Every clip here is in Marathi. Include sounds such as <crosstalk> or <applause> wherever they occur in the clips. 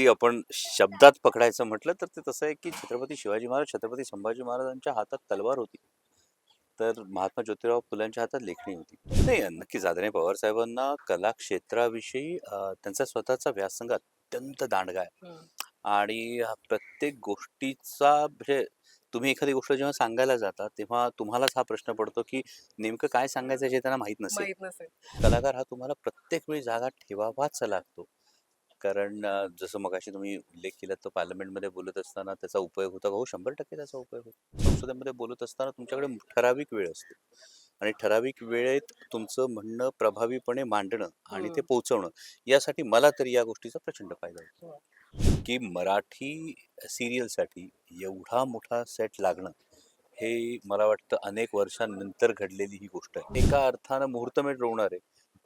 अगदी आपण शब्दात पकडायचं म्हटलं तर ते तसं आहे की छत्रपती शिवाजी महाराज छत्रपती संभाजी महाराजांच्या हातात तलवार होती. तर महात्मा ज्योतिराव फुलांच्या हातात लेखणी होती. नाही नक्कीच आदरणीय पवार साहेबांना कला क्षेत्राविषयी त्यांचा स्वतःचा व्यासंग अत्यंत दांडगा आहे. आणि प्रत्येक गोष्टीचा म्हणजे तुम्ही एखादी गोष्ट जेव्हा सांगायला जाता तेव्हा तुम्हालाच हा प्रश्न पडतो की नेमकं काय सांगायचं जे त्यांना माहीत नसेल. कलाकार हा तुम्हाला प्रत्येक वेळी जागा ठेवावाच लागतो. कारण अ, जसं मगाशी तुम्ही उल्लेख केला तर पार्लमेंटमध्ये बोलत असताना त्याचा उपयोग होता हो? शंभर टक्के त्याचा उपयोग होतो. संसदेमध्ये बोलत असताना तुमच्याकडे ठराविक वेळ असते. आणि ठराविक वेळेत तुमचं म्हणणं प्रभावीपणे मांडणं आणि ते हम्म. पोहोचवणं यासाठी मला तरी या गोष्टीचा प्रचंड फायदा होतो. की मराठी सिरियलसाठी एवढा मोठा सेट लागणं हे मला वाटतं अनेक वर्षांनंतर घडलेली ही गोष्ट आहे. एका अर्थानं मुहूर्तमेढ रोवणारे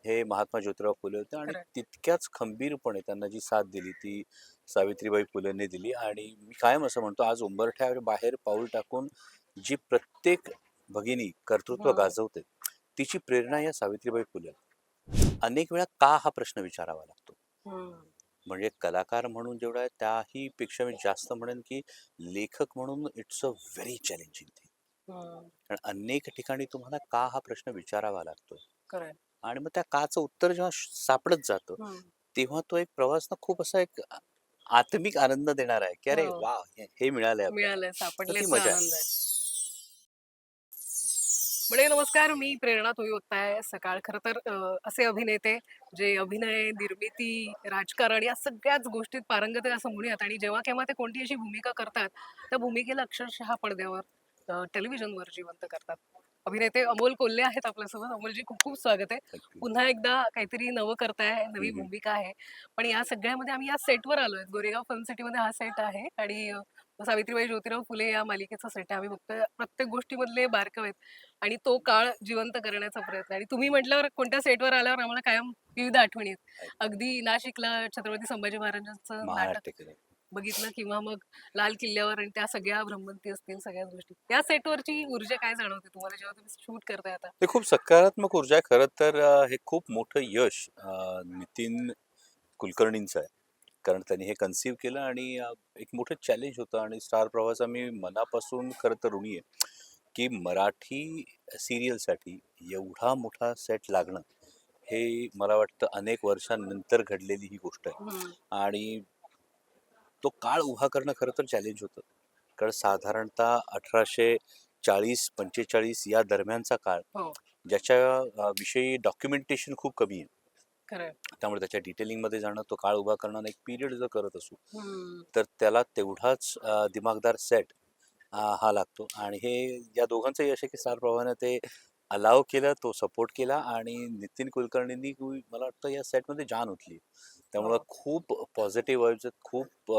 हे महात्मा ज्योतिराव फुले होते आणि खरंय. तितक्याच खंबीरपणे त्यांना जी साथ दिली ती सावित्रीबाई फुलेंनी दिली आणि मी कायम असं म्हणतो आज उंबरठ्यावर बाहेर पाऊल टाकून जी प्रत्येक भगिनी कर्तृत्व हं. गाजवते तिची प्रेरणा या सावित्रीबाई फुले आहेत. अनेक वेळा का हा प्रश्न विचारावा लागतो हम्म. म्हणजे कलाकार म्हणून जेवढा आहे त्याही पेक्षा मी जास्त म्हणेन की लेखक म्हणून it's a very challenging thing hmm. कारण अनेक ठिकाणी तुम्हाला का हा प्रश्न विचारावा लागतो खरंय. आणि मग त्या काचं उत्तर जेव्हा सापडत जातं. तेव्हा तो एक प्रवास ना खूप असा एक आत्मिक आनंद देणार आहे की अरे हो. वा हे- मिळालंय सापडले मजा आहे. आनंद आहे म्हणजे नमस्कार मी प्रेरणा तुम्ही बघताय सकाळ खरं तर असे अभिनेते जे अभिनय निर्मिती राजकारण या सगळ्याच गोष्टीत पारंगत आहे असं म्हणूयात आणि जेव्हा केव्हा ते कोणती अशी भूमिका करतात त्या भूमिकेला अक्षरशः पडद्यावर टेलिव्हिजनवर जिवंत करतात अभिनेते अमोल कोल्हे आहेत आपल्यासोबत. अमोलजी खूप खूप स्वागत आहे. पुन्हा एकदा काहीतरी नवं करताय नवी. भूमिका आहे. पण या सगळ्यामध्ये आम्ही या सेटवर आलोय गोरेगाव फिल्म सिटीमध्ये हा सेट आहे आणि सावित्रीबाई ज्योतिराव फुले या मालिकेचा सेट आहे. आम्ही बघतोय प्रत्येक गोष्टीमधले बारकं आहेत आणि तो काळ जिवंत करण्याचा प्रयत्न आणि तुम्ही म्हटल्यावर कोणत्या सेटवर आल्यावर आम्हाला कायम विविध आठवणी आहेत. अगदी. नाशिकला छत्रपती संभाजी महाराजांचं नाटक. बघितलं किंवा मग लाल किल्ल्यावर आणि त्या सगळ्या भ्रमंती असतील सगळ्याच गोष्टी. त्या सेटवरची ऊर्जा काय जाणवते तुम्हाला जेव्हा तुम्ही शूट करताय आता? ते खूप सकारात्मक ऊर्जा आहे. खरं तर हे खूप मोठं यश नितीन कुलकर्णींचं आहे. कारण त्यांनी हे कन्सिव्ह केलं आणि एक मोठं चॅलेंज होतं आणि स्टार प्रवासा मी मनापासून खरं तर ऋणी आहे की मराठी सिरियलसाठी एवढा मोठा सेट लागणं हे मला वाटतं अनेक वर्षांनंतर घडलेली ही गोष्ट आहे. आणि तो काळ उभा करणं खरं तर चॅलेंज होतं. कारण साधारणतः अठराशे चाळीस पंचेचाळीस या दरम्यानचा काळ हो. ज्याच्या विषयी डॉक्युमेंटेशन खूप कमी आहे. त्यामुळे त्याच्या डिटेलिंगमध्ये जाणं तो काळ उभा करणं एक पिरियड जर करत असू. तर त्याला तेवढाच दिमागदार सेट हा लागतो. आणि हे या दोघांचं यश आहे की स्टार प्रवाहानं ते अलाव केलं तो सपोर्ट केला आणि नितीन कुलकर्णींनी मला वाटतं या सेटमध्ये जान उठली त्यामुळं हो. खूप पॉझिटिव्ह वाईब्स आहेत खूप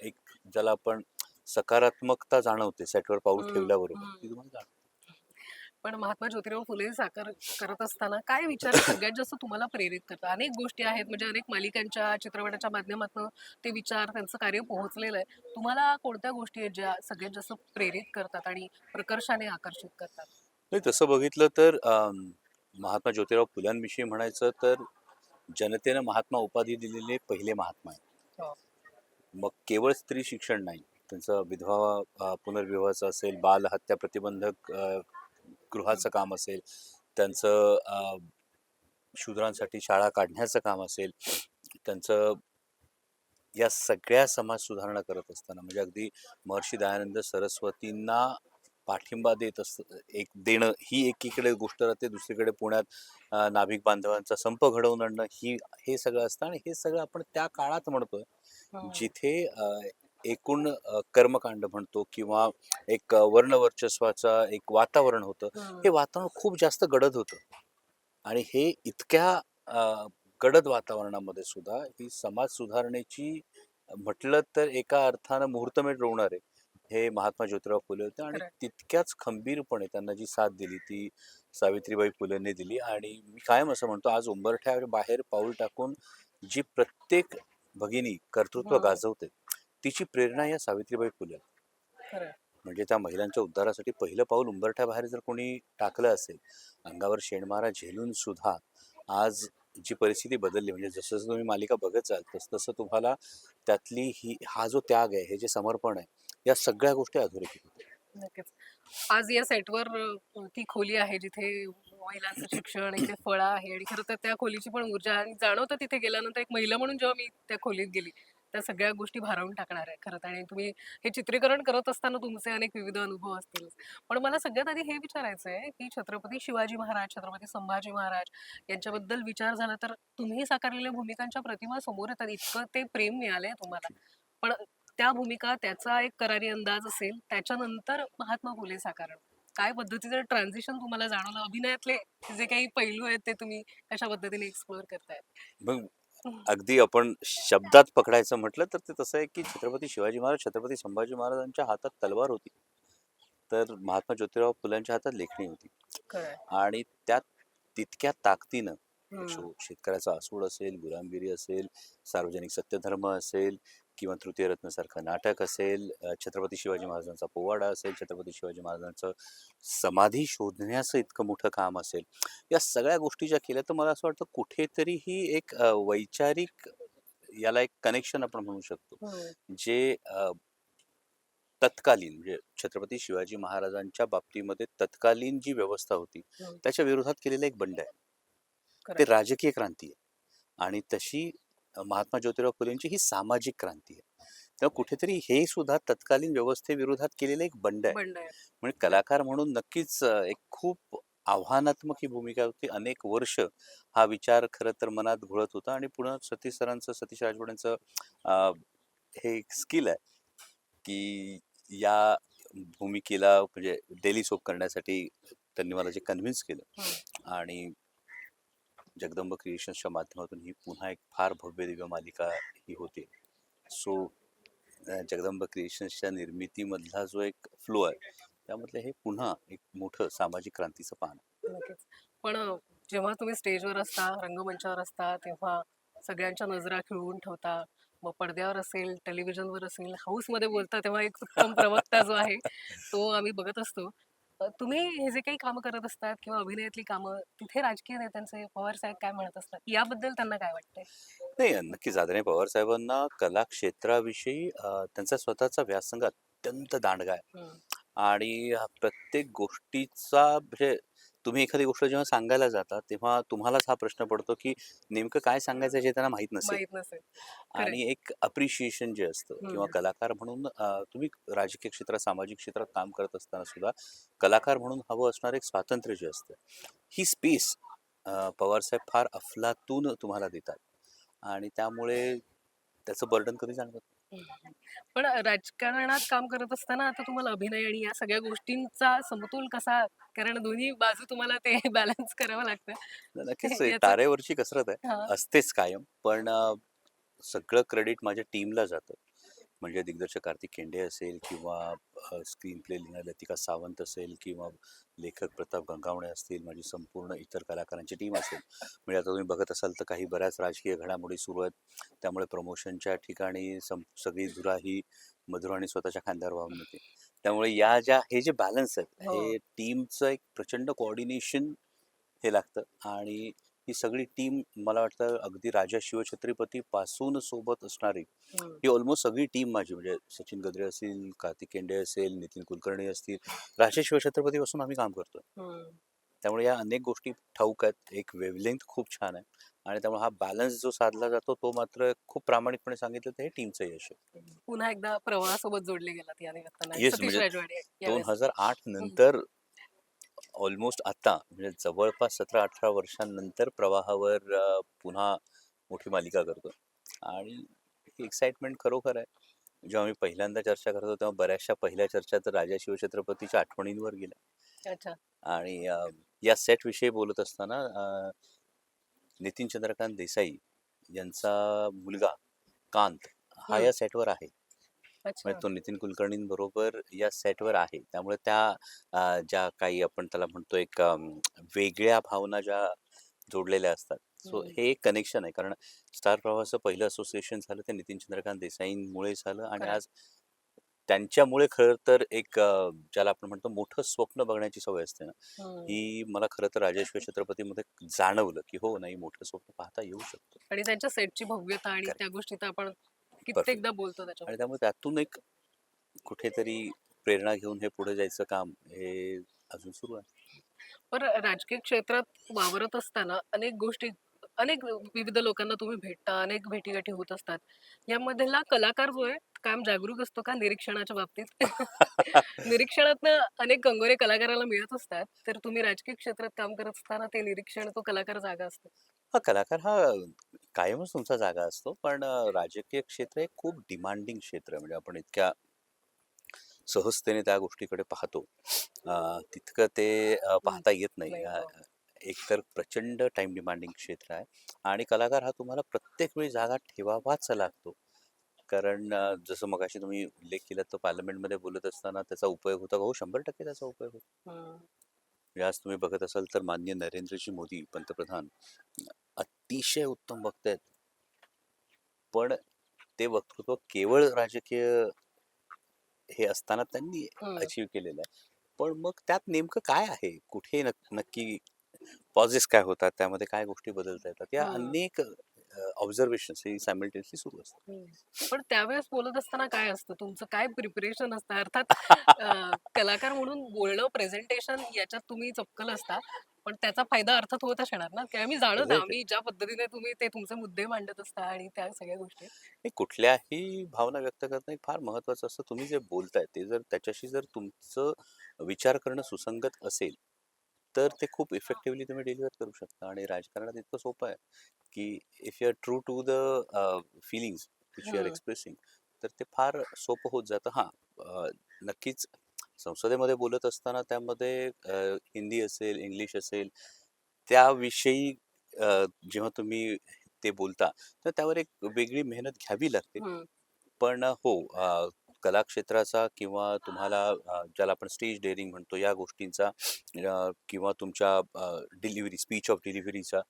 एक ज्याला आपण सकारात्मकता जाणवते सेटवर पाऊल ठेवल्याबरोबर. हम्म. ती तुम्हाला जाणवते. पण महात्मा ज्योतिराव फुले साकार करत असताना काय विचार सगळ्यात जास्त तुम्हाला प्रेरित करतात? अनेक गोष्टी आहेत म्हणजे अनेक मालिकांच्या चित्रपटाच्या माध्यमातून ते विचार त्यांचं कार्य पोहोचलेलं आहे. तुम्हाला कोणत्या गोष्टी आहेत ज्या सगळ्यात जास्त प्रेरित करतात आणि प्रकर्षाने आकर्षित करतात? नाही तसं बघितलं तर महात्मा ज्योतिराव फुल्यांविषयी म्हणायचं तर जनतेनं महात्मा उपाधी दिलेले पहिले महात्मा आहेत हो. मग केवळ स्त्री शिक्षण नाही त्यांचं विधवा पुनर्विवाहाचं असेल बालहत्या प्रतिबंधक गृहाचं काम असेल त्यांचं शूद्रांसाठी शाळा काढण्याचं काम असेल त्यांचं या सगळ्या समाज सुधारणा करत असताना म्हणजे अगदी महर्षी दयानंद सरस्वतींना पाठिंबा देत असत एक देणं ही एकीकडे गोष्ट राहते दुसरीकडे पुण्यात नाभिक बांधवांचा संप घडवून आणणं ही हे सगळं असतं आणि हे सगळं आपण त्या काळात म्हणतोय हम्म. जिथे एकूण कर्मकांड म्हणतो किंवा एक वर्णवर्चस्वाचा एक वातावरण होतं हम्म. हे वातावरण खूप जास्त गडद होतं आणि हे इतक्या गडद वातावरणामध्ये सुद्धा ही समाज सुधारणेची म्हटलं तर एका अर्थानं मुहूर्तमेढ रोवणारे हे महात्मा ज्योतिराव फुले होते आणि. तितक्याच खंबीरपणे त्यांना जी साथ दिली ती सावित्रीबाई फुलेंनी दिली आणि मी कायम असं म्हणतो आज उंबरठ्यावर बाहेर पाऊल टाकून जी प्रत्येक भगिनी कर्तृत्व. गाजवते तिची प्रेरणा या सावित्रीबाई फुले. म्हणजे त्या महिलांच्या उद्धारासाठी पहिलं पाऊल उंबरठ्याबाहेर जर कोणी टाकलं असेल अंगावर शेणमारा झेलून सुद्धा आज जी परिस्थिती बदलली म्हणजे जसं जसं तुम्ही मालिका बघत जाल तसं तसं तुम्हाला त्यातली ही हा जो त्याग आहे हे जे समर्पण आहे या सगळ्या गोष्टी अधोरेखित होत्या नक्कीच. आज या सेटवर अ, ती खोली आहे जिथे महिलांचं शिक्षण इथे फळा आहे आणि खरं तर त्या खोलीची पण ऊर्जा आणि जाणवतं तिथे गेल्यानंतर एक महिला म्हणून जेव्हा मी त्या खोलीत गेली त्या सगळ्या गोष्टी भारावून टाकणार आहे खरं तर. आणि तुम्ही हे चित्रीकरण करत असताना तुमचे अनेक विविध अनुभव असतील. पण मला सगळ्यात आधी हे विचारायचं आहे की छत्रपती शिवाजी महाराज छत्रपती संभाजी महाराज यांच्याबद्दल विचार झाला तर तुम्ही साकारलेल्या भूमिकांच्या प्रतिमा समोर येतात इतकं ते प्रेम मिळालंय तुम्हाला. पण त्या भूमिका त्याचा एक करारी अंदाज असेल त्याच्यानंतर महात्मा फुले साकारण. काय पद्धतीचं ट्रान्झिशन तुम्हाला जाणवलं? अभिनयातले जे काही पैलू आहेत ते तुम्ही कशा पद्धतीने एक्सप्लोअर करताय मग अगदी आपण शब्दात पकडायचं म्हटलं तर ते तसं आहे की छत्रपती शिवाजी महाराज छत्रपती संभाजी महाराजांच्या हातात तलवार होती. तर महात्मा ज्योतिराव फुलांच्या हातात लेखणी होती. आणि त्या तितक्या ताकदीनं शेतकऱ्याचा असूड असेल गुलामगिरी असेल सार्वजनिक सत्यधर्म असेल किंवा तृतीय रत्नसारखं नाटक असेल छत्रपती शिवाजी महाराजांचा पोवाडा असेल छत्रपती शिवाजी महाराजांचं समाधी शोधण्याचं इतकं मोठं काम असेल या सगळ्या गोष्टी ज्या केल्या तर मला असं वाटतं कुठेतरी ही एक वैचारिक याला एक कनेक्शन आपण म्हणू शकतो हम्म. जे तत्कालीन म्हणजे छत्रपती शिवाजी महाराजांच्या बाबतीमध्ये तत्कालीन जी व्यवस्था होती हम्म. त्याच्या विरोधात केलेलं एक बंड आहे ते. राजकीय क्रांती आहे आणि तशी महात्मा ज्योतिराव फुलेंची ही सामाजिक क्रांती आहे. तेव्हा कुठेतरी हे सुद्धा तत्कालीन व्यवस्थेविरोधात केलेलं एक बंड आहे. म्हणजे कलाकार म्हणून नक्कीच एक खूप आव्हानात्मक ही भूमिका होती. अनेक वर्ष हा विचार खरं तर मनात घोळत होता आणि पुन्हा सतीश सरांचं सतीश राजवाड्यांचं अ, हे एक स्किल आहे की या भूमिकेला म्हणजे डेली सोप करण्यासाठी त्यांनी मला जे कन्व्हिन्स केलं आणि जगदंब क्रिएशन्सच्या माध्यमातून ही पुन्हा एक फार भव्य दिव्य मालिका ही होते. सो जगदंब क्रिएशन्सच्या निर्मितीमधला जो एक फ्लो आहे त्यामधलं हे पुन्हा एक मोठं सामाजिक क्रांतीचं पान पण जेव्हा तुम्ही स्टेजवर असता रंगमंचावर असता तेव्हा सगळ्यांच्या नजरा खिळवून ठेवता मग पडद्यावर असेल टेलिव्हिजनवर असेल हाऊसमध्ये बोलता तेव्हा एक उत्तम प्रवक्ता जो आहे तो आम्ही बघत असतो. तुम्ही हे जे काही कामं करत असतात किंवा अभिनयातली कामं तिथे राजकीय नेत्यांचे पवार साहेब काय म्हणत असतात? याबद्दल त्यांना काय वाटतंय? नाही नक्कीच. आदरणीय पवार साहेबांना कला क्षेत्राविषयी त्यांचा स्वतःचा व्यासंग अत्यंत दांडगा आहे. आणि प्रत्येक गोष्टीचा म्हणजे तुम्ही एखादी गोष्ट जेव्हा सांगायला जाता तेव्हा तुम्हालाच हा प्रश्न पडतो की नेमकं काय सांगायचं जे त्यांना माहीत नसेल माहीत नसेल खरंय. आणि एक अप्रिशिएशन जे असतं किंवा. कलाकार म्हणून अ, तुम्ही राजकीय क्षेत्रात सामाजिक क्षेत्रात काम करत असताना सुद्धा कलाकार म्हणून हवं असणारं एक स्वातंत्र्य जे असतं ही स्पेस पवारसाहेब फार अफलातून तुम्हाला देतात आणि त्यामुळे त्याचं बर्डन कधी जाणवत नाही. पण राजकारणात काम करत असताना आता तुम्हाला अभिनय आणि या सगळ्या गोष्टींचा समतोल कसा? कारण दोन्ही बाजू तुम्हाला ते <laughs> बॅलन्स करावं लागतं. नक्कीच. तारेवरची कसरत आहे. असतेच कायम. पण सगळं क्रेडिट माझ्या टीमला जातं. म्हणजे दिग्दर्शक कार्तिक केंडे असेल किंवा स्क्रीन प्ले लिहिणारी लतिका सावंत असेल किंवा लेखक प्रताप गंगावणे असतील माझी संपूर्ण इतर कलाकारांची टीम असेल. म्हणजे आता तुम्ही बघत असाल तर काही बऱ्याच राजकीय घडामोडी सुरू आहेत. त्यामुळे प्रमोशनच्या ठिकाणी सं सगळी धुरा ही मधुराणी स्वतःच्या खांद्यावर वाहून येते त्यामुळे या ज्या हे जे बॅलन्स आहेत हो. हे टीमचं एक प्रचंड कोऑर्डिनेशन हे लागतं आणि ही सगळी टीम मला वाटतं अगदी राजा शिवछत्रपती पासून सोबत असणारी. ही. ऑलमोस्ट सगळी टीम माझी म्हणजे सचिन गद्रे असतील कार्तिक केंडे असेल नितीन कुलकर्णी असतील राजा शिवछत्रपती पासून आम्ही काम हम्म. त्यामुळे या अनेक गोष्टी ठाऊक आहेत. एक वेवलेंथ खूप छान आहे. आणि त्यामुळे हा बॅलन्स जो साधला जातो तो मात्र खूप प्रामाणिकपणे सांगितलं तर हे टीमचं यश आहे. पुन्हा एकदा प्रवाहासोबत जोडले गेलात या निमित्तानं Yes, सतीश म्हणजे दोन. हजार आठ नंतर ऑलमोस्ट आता म्हणजे जवळपास सतरा अठरा वर्षांनंतर प्रवाहावर पुन्हा मोठी मालिका करतो आणि एक्साइटमेंट खरोखर आहे. जेव्हा मी पहिल्यांदा चर्चा करतो तेव्हा बऱ्याचशा पहिल्या चर्चा तर राजा शिवछत्रपतीच्या आठवणींवर गेल्या. अच्छा. आणि या सेट विषयी बोलत असताना नितीन चंद्रकांत देसाई यांचा मुलगा कांत हा. या सेटवर आहे. म्हणजे तो नितीन कुलकर्णींबरोबर या सेटवर आहे त्यामुळे त्या ज्या काही आपण त्याला म्हणतो एक वेगळ्या भावना ज्या जोडलेल्या असतात सो. हे एक कनेक्शन आहे कारण स्टार प्रवाहाचं पहिलं असोसिएशन झालं ते नितीन चंद्रकांत देसाईंमुळे झालं आणि. आज त्यांच्यामुळे खरं तर एक ज्याला आपण म्हणतो मोठं स्वप्न बघण्याची सवय असते ना. ही मला खरं तर राजेश्वर छत्रपतीमध्ये जाणवलं की हो नाही मोठं स्वप्न पाहता येऊ शकतं आणि त्यांच्या सेटची भव्यता आणि. त्या गोष्टी तर आपण कित्येकदा बोलतो आणि त्यामुळे त्यातून एक कुठेतरी प्रेरणा घेऊन हे पुढे जायचं काम हे अजून सुरू आहे. पण राजकीय क्षेत्रात वावरत असताना अनेक गोष्टी अनेक विविध लोकांना तुम्ही भेटता अनेक भेटीगाठी होत असतात. यामधला कलाकार जो आहे कायम जागरूक असतो का निरीक्षणाच्या बाबतीत? <laughs> निरीक्षणातनं अनेक कंगोरे कलाकाराला मिळत असतात. तर तुम्ही राजकीय क्षेत्रात काम करत असताना ते निरीक्षण तो कलाकार जागा असतो. हा कलाकार हा कायमच तुमचा जागा असतो. पण राजकीय क्षेत्र हे खूप डिमांडिंग क्षेत्र म्हणजे आपण इतक्या सहजतेने त्या गोष्टीकडे पाहतो. तितकं ते पाहता येत नाही. हो. एकतर प्रचंड टाइम डिमांडिंग क्षेत्र आहे. आणि कलाकार हा तुम्हाला प्रत्येक वेळी जागा ठेवावाच लागतो. कारण जसं मगाशी तुम्ही उल्लेख केला तर पार्लमेंटमध्ये बोलत असताना त्याचा उपयोग होता. हो शंभर टक्के त्याचा उपयोग होतो. आज तुम्ही बघत असाल तर माननीय नरेंद्रजी मोदी पंतप्रधान अतिशय उत्तम वक्ते आहेत. पण ते वक्तृत्व केवळ राजकीय हे असताना त्यांनी. अचीव केलेलं आहे. पण मग त्यात नेमकं काय आहे? कुठे नक- नक्की पॉझेस काय होतात? त्यामध्ये काय गोष्टी बदलता येतात? या. अनेक ऑब्झर्वेशन ही सायमल्टेनियसली सुरू असतात. हम्म. पण त्यावेळेस बोलत असताना काय असतं? तुमचं काय प्रिपरेशन असतं? अर्थात <laughs> अं, कलाकार म्हणून बोलणं प्रेझेंटेशन याच्यात तुम्ही चपकल असता पण त्याचा फायदा अर्थात होत असणार ना? की आम्ही जाणत Exactly. आम्ही ज्या पद्धतीने तुम्ही ते तुमचे मुद्दे मांडत असता आणि त्या सगळ्या गोष्टी. हे कुठल्याही भावना व्यक्त करणं एक फार महत्वाचं असतं तुम्ही जे बोलताय ते जर त्याच्याशी जर तुमचं विचार करणं सुसंगत असेल तर ते खूप इफेक्टिव्हली तुम्ही डिलिव्हर करू शकता आणि राजकारणात इतकं सोपं आहे की if you are true to the feelings which you are. Expressing तर ते फार सोपं होत जातं हां नक्कीच संसदेमध्ये बोलत असताना त्यामध्ये हिंदी असेल इंग्लिश असेल त्याविषयी जेव्हा तुम्ही ते बोलता तर त्यावर एक वेगळी मेहनत घ्यावी लागते. पण हो कलाक्षेत्राचा किंवा तुम्हाला ज्याला आपण स्टेज डेअरिंग म्हणतो या गोष्टींचा किंवा तुमच्या डिलिव्हरी स्पीच ऑफ डिलिव्हरीचा.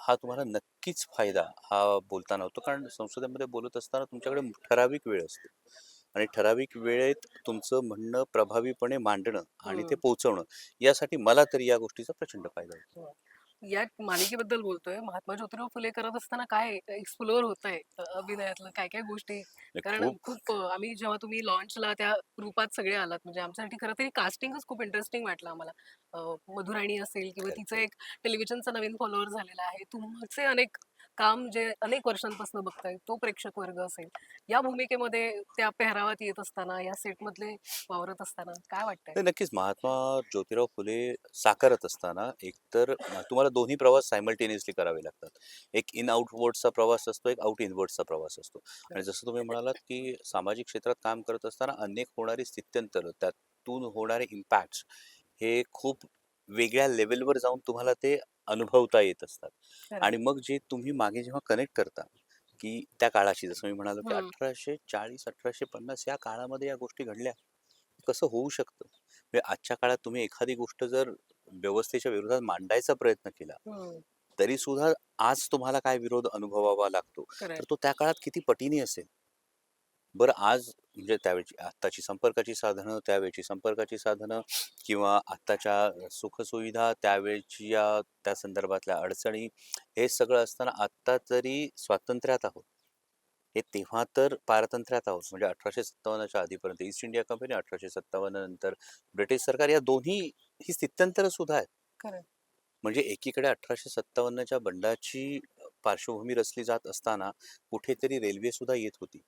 हा तुम्हाला नक्कीच फायदा हा बोलताना होतो कारण संसदेमध्ये बोलत असताना तुमच्याकडे ठराविक वेळ असते आणि ठराविक वेळेत तुमचं म्हणणं प्रभावीपणे मांडणं आणि ते. पोहोचवणं यासाठी मला तरी या गोष्टीचा प्रचंड फायदा होतो या मालिकेबद्दल बोलतोय. महात्मा ज्योतिराव फुले करत असताना काय एक्सप्लोअर होत आहे अभिनयातलं? काय काय गोष्टी कारण खूप आम्ही जेव्हा तुम्ही लॉन्चला त्या रूपात सगळे आलात म्हणजे आमच्यासाठी खरं तरी कास्टिंगच खूप इंटरेस्टिंग वाटलं आम्हाला. मधुराणी असेल किंवा तिचं एक टेलिव्हिजनचा नवीन फॉलोअर झालेला आहे. तुमचे अनेक काम जे अनेक वर्षांपासून बघताय तो प्रेक्षक वर्ग असेल या भूमिकेमध्ये त्या पेहरावात येत असताना या सेटमधले वावरत असताना काय वाटतंय? नक्कीच महात्मा ज्योतिराव फुले साकारत असताना एकतर तुम्हाला दोन्ही प्रवास सायमल्टेनियसली करावे लागतात. एक इन आउटवर्डचा प्रवास असतो एक आउट इनवर्डचा प्रवास असतो. आणि जसं तुम्ही म्हणालात की सामाजिक क्षेत्रात काम करत असताना अनेक होणारी स्थित्यंतर त्यातून होणारे इम्पॅक्ट्स हे खूप वेगळ्या लेवलवर जाऊन तुम्हाला ते अनुभवता येत असतात. आणि मग जे तुम्ही मागे जेव्हा कनेक्ट करता की त्या काळाशी जसं मी म्हणालो की. अठराशे चाळीस अठराशे पन्नास या काळामध्ये या गोष्टी घडल्या कसं होऊ शकतं म्हणजे आजच्या काळात तुम्ही एखादी गोष्ट जर व्यवस्थेच्या विरोधात मांडायचा प्रयत्न केला. तरी सुद्धा आज तुम्हाला काय विरोध अनुभवावा लागतो. तर तो त्या काळात किती पटीने असेल बरं आज म्हणजे त्यावेळची आत्ताची संपर्काची साधनं त्यावेळची संपर्काची साधनं किंवा आत्ताच्या सुखसुविधा त्यावेळची या त्या संदर्भातल्या अडचणी हे सगळं असताना आत्ता तरी स्वातंत्र्यात आहोत हे तेव्हा तर पारतंत्र्यात आहोत म्हणजे अठराशे सत्तावन्नच्या आधीपर्यंत ईस्ट इंडिया कंपनी अठराशे सत्तावन्न नंतर ब्रिटिश सरकार या दोन्ही ही स्थित्यंतर सुद्धा आहेत. म्हणजे एकीकडे अठराशे सत्तावन्नच्या बंडाची पार्श्वभूमी रचली जात असताना कुठेतरी रेल्वे सुद्धा येत होती.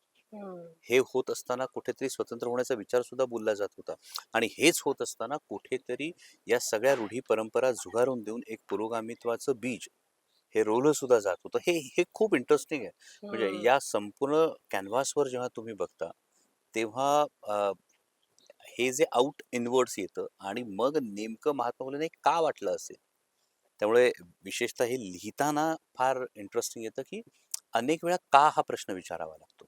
हे. होत असताना कुठेतरी स्वतंत्र होण्याचा विचार सुद्धा बोलला जात होता. आणि हेच होत असताना कुठेतरी या सगळ्या रूढी परंपरा झुगारून देऊन एक पुरोगामित्वाचं बीज हे रोवलं सुद्धा जात होतं. हे हे खूप इंटरेस्टिंग आहे. म्हणजे. या संपूर्ण कॅनव्हासवर जेव्हा तुम्ही बघता तेव्हा हे जे आउट इनवर्ड्स येतं आणि मग नेमकं महात्मा फुलेंना हे का वाटलं असेल? त्यामुळे विशेषतः हे लिहिताना फार इंटरेस्टिंग येतं की अनेक वेळा का हा प्रश्न विचारावा लागतो.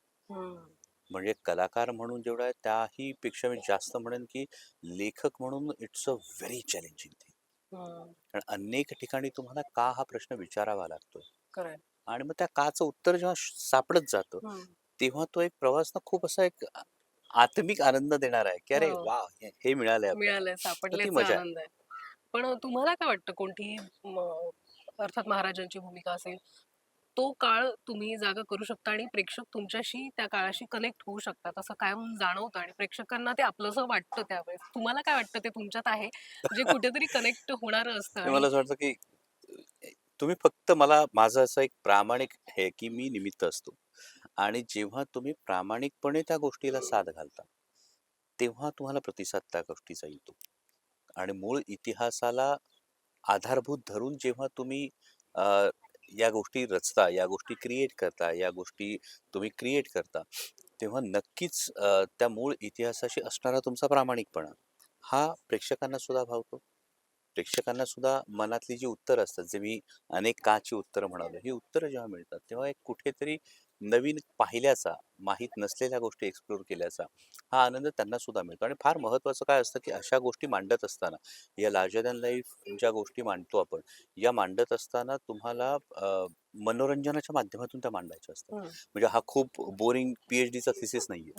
म्हणजे कलाकार म्हणून जेवढा आहे त्याही पेक्षा मी जास्त म्हणेन की लेखक म्हणून it's a very challenging thing. कारण अनेक ठिकाणी तुम्हाला का हा प्रश्न विचारावा लागतो. आणि मग त्या काचं उत्तर जेव्हा सापडत जातं. तेव्हा तो एक प्रवास ना खूप असा एक आत्मिक आनंद देणार आहे की अरे हो. वा हे मिळालंय. मिळालंय. आनंद आहे पण तुम्हाला काय वाटतं कोणतीही म, अर्थात महाराजांची भूमिका असेल तो काळ तुम्ही जागा करू शकता आणि प्रेक्षक तुमच्याशी त्या काळाशी कनेक्ट होऊ शकतात असं कायम जाणवतं आणि प्रेक्षकांना ते आपलंसं वाटतं त्यावेळेस. तुम्हाला काय वाटतं ते तुमच्यात आहे? जे कुठेतरी कनेक्ट होणारं असतं मला असं वाटतं की तुम्ही फक्त मला माझं असं एक प्रामाणिक हे की मी निमित्त असतो. आणि जेव्हा तुम्ही प्रामाणिकपणे त्या गोष्टीला साथ घालता तेव्हा तुम्हाला प्रतिसाद त्या गोष्टीचा येतो. आणि मूळ इतिहासाला आधारभूत धरून जेव्हा तुम्ही या गोष्टी रचता या गोष्टी क्रिएट करता या गोष्टी तुम्ही क्रिएट करता तेव्हा नक्कीच त्या मूळ इतिहासाशी असणारा तुमचा प्रामाणिकपणा हा प्रेक्षकांना सुद्धा भावतो. प्रेक्षकांना सुद्धा मनातली जी उत्तरं असतात जे मी अनेक काची उत्तरं म्हणालो ही उत्तरं जेव्हा मिळतात तेव्हा एक कुठेतरी नवीन पाहिल्याचा माहीत नसलेल्या गोष्टी एक्सप्लोर केल्याचा हा आनंद त्यांना सुद्धा मिळतो आणि फार महत्त्वाचं काय असतं की अशा गोष्टी मांडत असताना या लार्जर दॅन लाईफ ज्या गोष्टी मांडतो आपण या मांडत असताना तुम्हाला मनोरंजनाच्या माध्यमातून त्या मांडायच्या असतात म्हणजे हा खूप बोरिंग पीएचडीचा थिसिस नाहीये.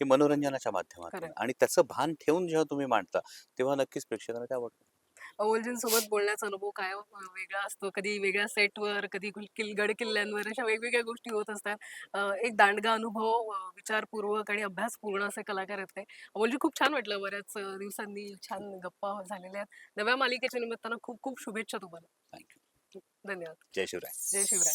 हे मनोरंजनाच्या माध्यमातून. आणि त्याचं भान ठेवून जेव्हा तुम्ही मांडता तेव्हा नक्कीच प्रेक्षकांना ते आवडतं अवलजींसोबत बोलण्याचा अनुभव काय अ, वेगळा असतो. कधी वेगळ्या सेटवर कधी किल गड किल्ल्यांवर अशा वेगवेगळ्या गोष्टी होत असतात. एक दांडगा अनुभव विचारपूर्वक आणि अभ्यासपूर्ण असे कलाकार आहेत ते. अवलजी खूप छान वाटलं बऱ्याच दिवसांनी छान गप्पा झालेल्या आहेत. नव्या मालिकेच्या निमित्तानं खूप खूप शुभेच्छा तुम्हाला. थँक्यू धन्यवाद. जय शिवराय. जय शिवराय.